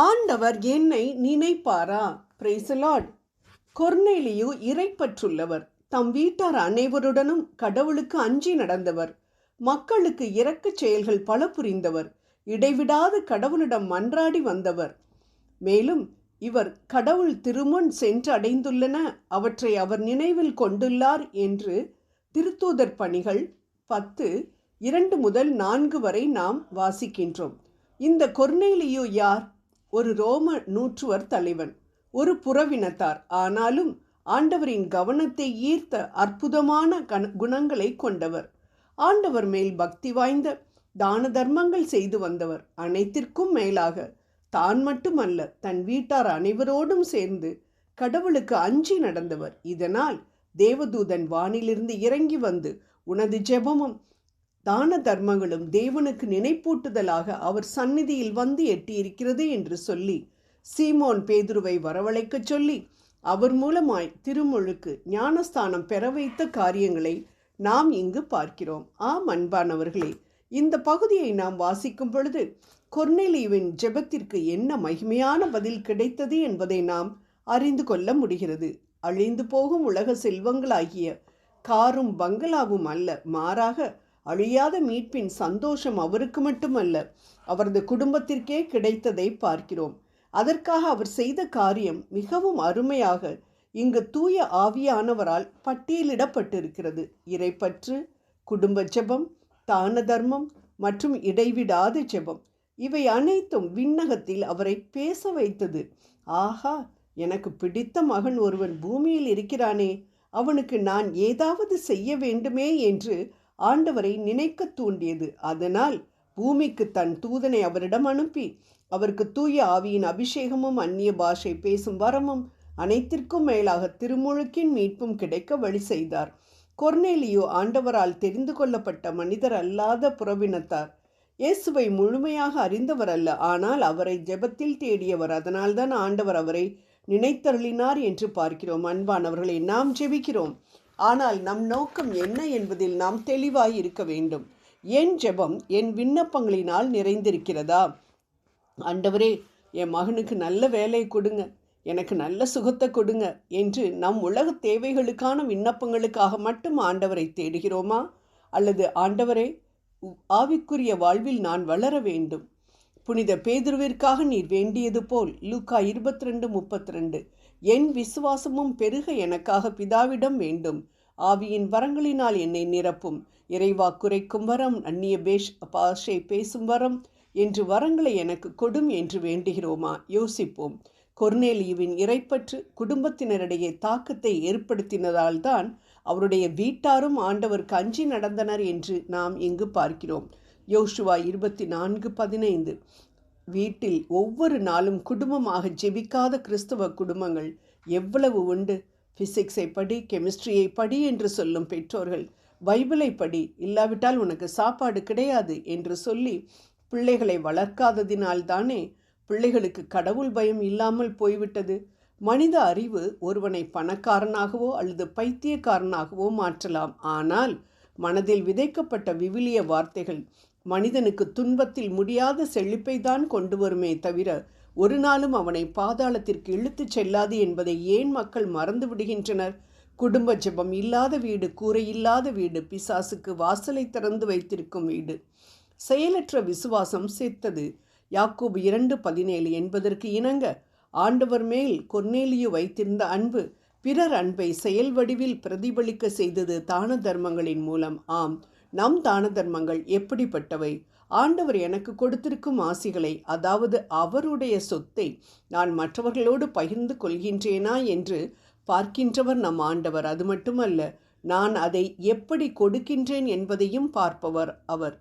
ஆண்டவர் என்னை நினைப்பாரா? பிரைசலாட் கொர்னேலியு இறைப்பற்றுள்ளவர். தம் வீட்டார் அனைவருடனும் கடவுளுக்கு அஞ்சி நடந்தவர். மக்களுக்கு இரக்கச் செயல்கள் பல புரிந்தவர் இடைவிடாது கடவுளிடம் மன்றாடி வந்தவர். மேலும் இவர் கடவுள் திருமுன் சென்று அடைந்துள்ளன அவற்றை அவர் நினைவில் கொண்டுள்ளார் என்று திருத்தூதர் பணிகள் பத்து இரண்டு முதல் நான்கு வரை நாம் வாசிக்கின்றோம். இந்த கொர்னேலியு யார்? ஒரு ரோம நூற்றுவர் தலைவன் ஒரு புறவினத்தார். ஆனாலும் ஆண்டவரின் கவனத்தை ஈர்த்த அற்புதமான கண குணங்களை கொண்டவர். ஆண்டவர் மேல் பக்தி வாய்ந்த தான தர்மங்கள் செய்து வந்தவர். அனைத்திற்கும் மேலாக தான் மட்டுமல்ல தன் வீட்டார் அனைவரோடும் சேர்ந்து கடவுளுக்கு அஞ்சி நடந்தவர். இதனால் தேவதூதன் வானிலிருந்து இறங்கி வந்து உனது ஜெபமும் தான தர்மங்களும் தேவனுக்கு நினைப்பூட்டுதலாக அவர் சந்நிதியில் வந்து எட்டியிருக்கிறது என்று சொல்லி சீமோன் பேதுருவை வரவழைக்கச் சொல்லி அவர் மூலமாய் திருமுழுக்கு ஞானஸ்தானம் பெற வைத்த காரியங்களை நாம் இங்கு பார்க்கிறோம். ஆம் அன்பானவர்களே இந்த பகுதியை நாம் வாசிக்கும் பொழுது கொர்னேலியுவின் ஜெபத்திற்கு என்ன மகிமையான பதில் கிடைத்தது என்பதை நாம் அறிந்து கொள்ள முடிகிறது. அழிந்து போகும் உலக செல்வங்களாகிய காரும் பங்களாவும் அல்ல மாறாக அழியாத மீட்பின் சந்தோஷம் அவருக்கு மட்டுமல்ல அவரது குடும்பத்திற்கே கிடைத்ததை பார்க்கிறோம். அதற்காக அவர் செய்த காரியம் மிகவும் அருமையாக இங்கு தூய ஆவியானவரால் பட்டியலிடப்பட்டிருக்கிறது. இறைப்பற்று குடும்ப ஜெபம் தான தர்மம் மற்றும் இடைவிடாத ஜெபம் இவை அனைத்தும் விண்ணகத்தில் அவரை பேச வைத்தது. ஆஹா எனக்கு பிடித்த மகன் ஒருவன் பூமியில் இருக்கிறானே அவனுக்கு நான் ஏதாவது செய்ய வேண்டுமே என்று ஆண்டவரை நினைக்க தூண்டியது. அதனால் பூமிக்கு தன் தூதனை அவரிடம் அனுப்பி அவருக்கு தூய ஆவியின் அபிஷேகமும் அந்நிய பாஷை பேசும் வரமும் அனைத்திற்கும் மேலாக திருமுழுக்கின் மீட்பும் கிடைக்க வழி செய்தார். கொர்னேலியோ ஆண்டவரால் தெரிந்து கொள்ளப்பட்ட மனிதர் அல்லாத புறவினத்தார். இயேசுவை முழுமையாக அறிந்தவர் அல்ல ஆனால் அவரை ஜெபத்தில் தேடியவர். அதனால்தான் ஆண்டவர் அவரை நினைத்தருளினார் என்று பார்க்கிறோம். அன்பானவர்களை நாம் ஜெபிக்கிறோம். ஆனால் நம் நோக்கம் என்ன என்பதில் நாம் தெளிவாய் இருக்க வேண்டும். என் ஜெபம் என் விண்ணப்பங்களினால் நிறைந்திருக்கிறதா? ஆண்டவரே என் மகனுக்கு நல்ல வேலை கொடுங்க. எனக்கு நல்ல சுகத்தை கொடுங்க என்று நம் உலக தேவைகளுக்கான விண்ணப்பங்களுக்காக மட்டும் ஆண்டவரை தேடுகிறோமா? அல்லது ஆண்டவரே ஆவிக்குரிய வாழ்வில் நான் வளர வேண்டும். புனித பேதுருவிற்காக நீர் வேண்டியது போல் லூக்கா இருபத்தி ரெண்டு முப்பத்தி ரெண்டு என் விசுவாசமும் பெருக எனக்காக பிதாவிடம் வேண்டும். ஆவியின் வரங்களினால் என்னை நிரப்பும். இறைவா குறைக்கும் வரம் அந்நிய பேஷ் பாஷை பேசும் வரம் என்று வரங்களை எனக்கு கொடும் என்று வேண்டுகிறோமா? யோசிப்போம். கொர்னேலியுவின் இறைப்பற்று குடும்பத்தினரிடையே தாக்கத்தை ஏற்படுத்தினதால்தான் அவருடைய வீட்டாரும் ஆண்டவருக்கு அஞ்சி நடந்தனர் என்று நாம் இங்கு பார்க்கிறோம். யோசுவா இருபத்தி நான்கு பதினைந்து. வீட்டில் ஒவ்வொரு நாளும் குடும்பமாக ஜெபிக்காத கிறிஸ்தவ குடும்பங்கள் எவ்வளவு உண்டு? ஃபிசிக்ஸை படி கெமிஸ்ட்ரியை படி என்று சொல்லும் பெற்றோர்கள் பைபிளை படி இல்லாவிட்டால் உனக்கு சாப்பாடு கிடையாது என்று சொல்லி பிள்ளைகளை வளர்க்காததினால்தானே பிள்ளைகளுக்கு கடவுள் பயம் இல்லாமல் போய்விட்டது? மனித அறிவு ஒருவனை பணக்காரனாகவோ அல்லது பைத்தியக்காரனாகவோ மாற்றலாம். ஆனால் மனதில் விதைக்கப்பட்ட விவிலிய வார்த்தைகள் மனிதனுக்கு துன்பத்தில் முடியாத செழிப்பை தான் கொண்டு வருமே தவிர ஒரு நாளும் அவனை பாதாளத்திற்கு இழுத்துச் செல்லாது என்பதை ஏன் மக்கள் மறந்து விடுகின்றனர்? குடும்ப ஜெபம் இல்லாத வீடு கூரையில்லாத வீடு பிசாசுக்கு வாசலை திறந்து வைத்திருக்கும் வீடு. செயலற்ற விசுவாசம் சேர்த்தது யாக்கோபு இரண்டு பதினேழு என்பதற்கு இணங்க ஆண்டவர் மேல் கொர்னேலியு வைத்திருந்த அன்பு பிறர் அன்பை செயல் வடிவில் பிரதிபலிக்க செய்தது தான தர்மங்களின் மூலம். ஆம். நம் தான தர்மங்கள் எப்படிப்பட்டவை? ஆண்டவர் எனக்கு கொடுத்திருக்கும் ஆசிகளை அதாவது அவருடைய சொத்தை நான் மற்றவர்களோடு பகிர்ந்து கொள்கின்றேனா என்று பார்க்கின்றவர் நம் ஆண்டவர். அது மட்டுமல்ல நான் அதை எப்படி கொடுக்கின்றேன் என்பதையும் பார்ப்பவர் அவர்.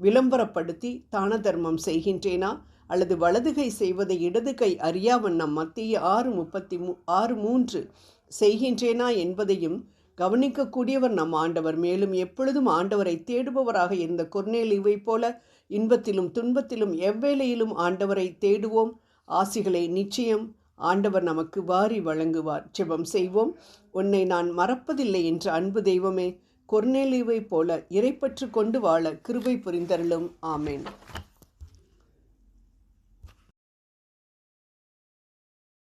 விளம்பரப்படுத்தி தான தர்மம் செய்கின்றேனா? அல்லது வலதுகை செய்வதை இடது கை அறியாவண்ணம் மத்திய ஆறு முப்பத்தி மூ ஆறு மூன்று செய்கின்றேனா என்பதையும் கவனிக்கக்கூடியவர் நம் ஆண்டவர். மேலும் எப்பொழுதும் ஆண்டவரை தேடுபவராக இருந்த கொர்னேலிவை போல இன்பத்திலும் துன்பத்திலும் எவ்வேளையிலும் ஆண்டவரை தேடுவோம். ஆசிகளை நிச்சயம் ஆண்டவர் நமக்கு வாரி வழங்குவார். ஜெபம் செய்வோம். உன்னை நான் மறப்பதில்லை என்ற அன்பு தெய்வமே கொர்நேலிவை போல இறைப்பற்று கொண்டு வாழ கிருபை புரிந்தருளும். ஆமேன்.